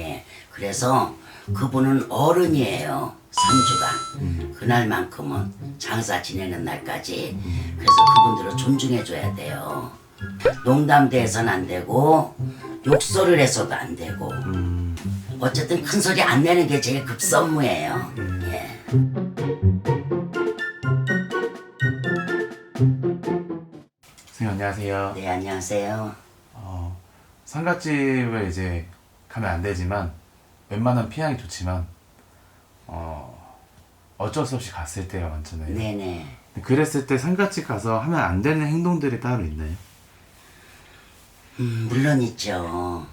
예. 그래서 그분은 어른이에요. 상주가. 그날만큼은 장사 지내는 날까지. 그래서 그분들을 존중해줘야 돼요. 농담대해서는 안 되고, 욕설을 해서도 안 되고. 어쨌든 큰 소리 안 내는 게 제일 급선무예요. 예. 선생님 안녕하세요. 네, 안녕하세요. 어, 상갓집을 이제 가면 안 되지만 웬만하면 피하기 좋지만 어, 어쩔 수 없이 갔을 때가 많잖아요. 네네. 그랬을 때 상갓집 가서 하면 안 되는 행동들이 따로 있나요? 음, 물론 있죠.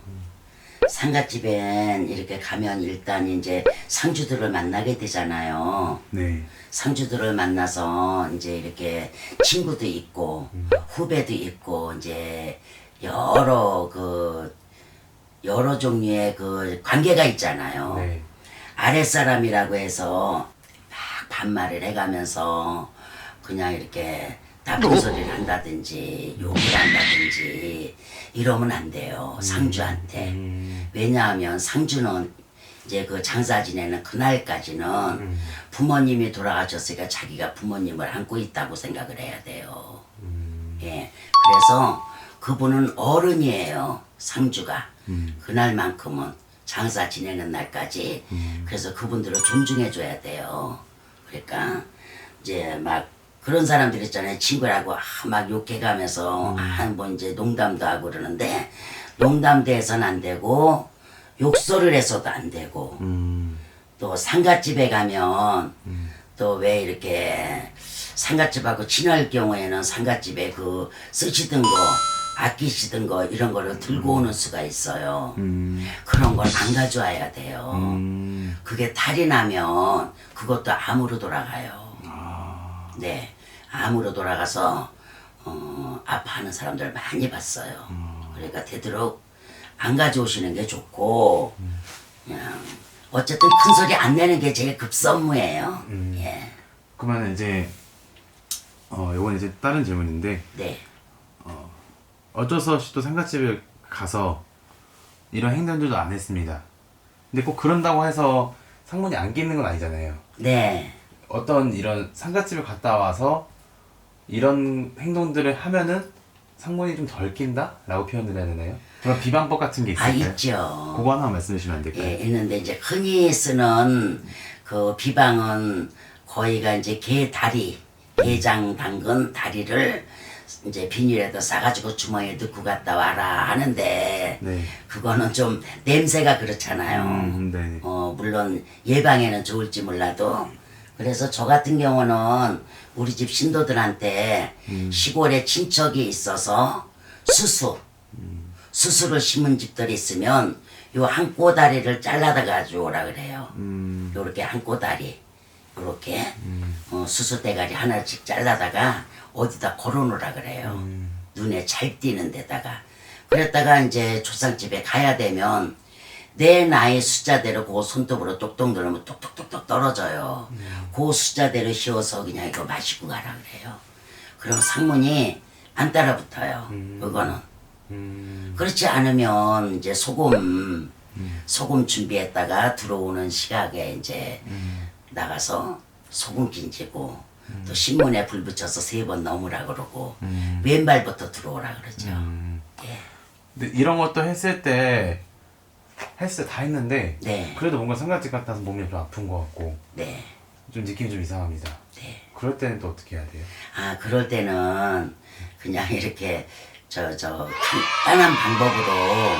상갓집엔 이렇게 가면 일단 이제 상주들을 만나게 되잖아요. 네. 상주들을 만나서 이제 이렇게 친구도 있고 후배도 있고 이제 여러 그 여러 종류의 그 관계가 있잖아요. 네. 아랫사람이라고 해서 막 반말을 해가면서 그냥 이렇게 나쁜 소리를 한다든지 욕을 한다든지 이러면 안 돼요. 상주한테. 왜냐하면 상주는 이제 그 장사 지내는 그날까지는 부모님이 돌아가셨으니까 자기가 부모님을 안고 있다고 생각을 해야 돼요. 예. 그래서 그분은 어른이에요. 상주가. 그날만큼은 장사 지내는 날까지. 그래서 그분들을 존중해줘야 돼요. 그러니까 이제 막 그런 사람들 있잖아요. 친구라고 아, 막 욕해가면서 아, 뭐 이제 농담도 하고 그러는데 농담대해서는 안 되고 욕설을 해서도 안 되고 음, 또 상갓집에 가면 또왜 이렇게 상갓집하고 친할 경우에는 상갓집에 그 쓰시던 거 아끼시던 거 이런 거를 들고 오는 수가 있어요. 음, 그런 걸 안 가져와야 돼요. 음, 그게 탈이 나면 그것도 암으로 돌아가요. 아, 네, 암으로 돌아가서 어, 아파하는 사람들 많이 봤어요. 그러니까 되도록 안 가져오시는 게 좋고 그냥 어쨌든 큰 소리 안 내는 게 제일 급선무예요. 예, 그러면 이제 어, 이건 이제 다른 질문인데 네, 어쩔 수 없이 또 상갓집에 가서 이런 행동들도 안 했습니다. 근데 꼭 그런다고 해서 상문이 안 끼는 건 아니잖아요. 네, 어떤 이런 상갓집에 갔다 와서 이런 행동들을 하면은 상문이 좀 덜 낀다라고 표현을 해야 되나요? 그런 비방법 같은 게 아 있을까요? 있죠. 그거 하나 말씀해 주시면 안 될까요? 예, 있는데 이제 흔히 쓰는 그 비방은 거의가 이제 게 다리, 게장 담근 다리를 이제 비닐에다 싸가지고 주머니에 넣고 갔다 와라 하는데 네. 그거는 좀 냄새가 그렇잖아요. 음, 네. 어, 물론 예방에는 좋을지 몰라도 그래서 저 같은 경우는 우리 집 신도들한테 시골에 친척이 있어서 수수 수수를 심은 집들이 있으면 요 한 꼬다리를 잘라다 가져오라 그래요. 음, 요렇게 한 꼬다리 요렇게 어, 수수 대가리 하나씩 잘라다가 어디다 걸어놓으라 그래요. 눈에 잘 띄는 데다가 그랬다가 이제 조상집에 가야 되면 내 나이 숫자대로 그 손톱으로 똑똑 누르면 똑똑똑똑 떨어져요. 그 숫자대로 씌워서 그냥 이거 마시고 가라 그래요. 그럼 상문이 안 따라붙어요. 그거는. 음, 그렇지 않으면 이제 소금 소금 준비했다가 들어오는 시각에 이제 나가서 소금 긴지고 또 신문에 불 붙여서 세 번 넘으라 그러고 왼발부터 들어오라 그러죠. 음. 예. 근데 이런 것도 했을 때 했을 때 다 했는데 네, 그래도 뭔가 갔다 와서 몸이 좀 아픈 것 같고 네, 좀 느낌이 좀 이상합니다. 네. 그럴 때는 또 어떻게 해야 돼요? 아 그럴 때는 그냥 이렇게 저 저 간단한 방법으로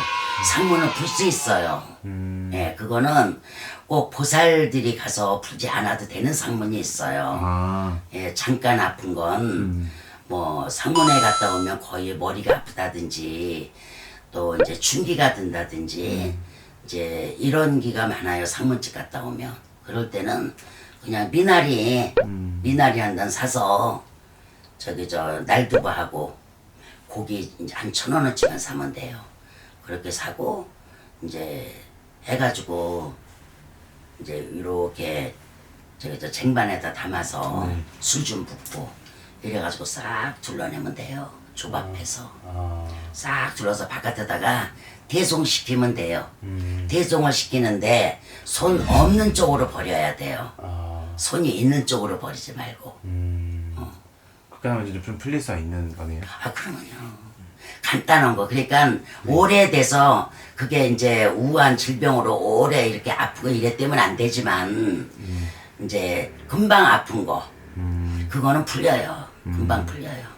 상문을 풀 수 있어요. 음, 예, 그거는 꼭 보살들이 가서 풀지 않아도 되는 상문이 있어요. 아, 예, 잠깐 아픈 건, 뭐, 상문에 갔다 오면 거의 머리가 아프다든지, 또 이제 충기가 든다든지, 이제 이런 기가 많아요. 상문집 갔다 오면. 그럴 때는 그냥 미나리, 미나리 한 단 사서, 저기 저 날두부하고 고기 이제 한 천 원어치만 사면 돼요. 그렇게 사고, 이제 해가지고, 이제 이렇게 저기 저 쟁반에다 담아서 술좀 붓고 이래가지고 싹 둘러내면 돼요. 조밥해서 아, 싹 둘러서 바깥에다가 대송 시키면 돼요. 음, 대송을 시키는데 손 없는 쪽으로 버려야 돼요. 아, 손이 있는 쪽으로 버리지 말고. 음. 어. 그렇게 하면 이제 좀 풀릴 수 있는 거네요. 아, 그러면요. 간단한 거. 그러니까 오래돼서 그게 이제 우한 질병으로 오래 이렇게 아프고 이랬다면 안 되지만 이제 금방 아픈 거. 음, 그거는 풀려요. 금방 풀려요.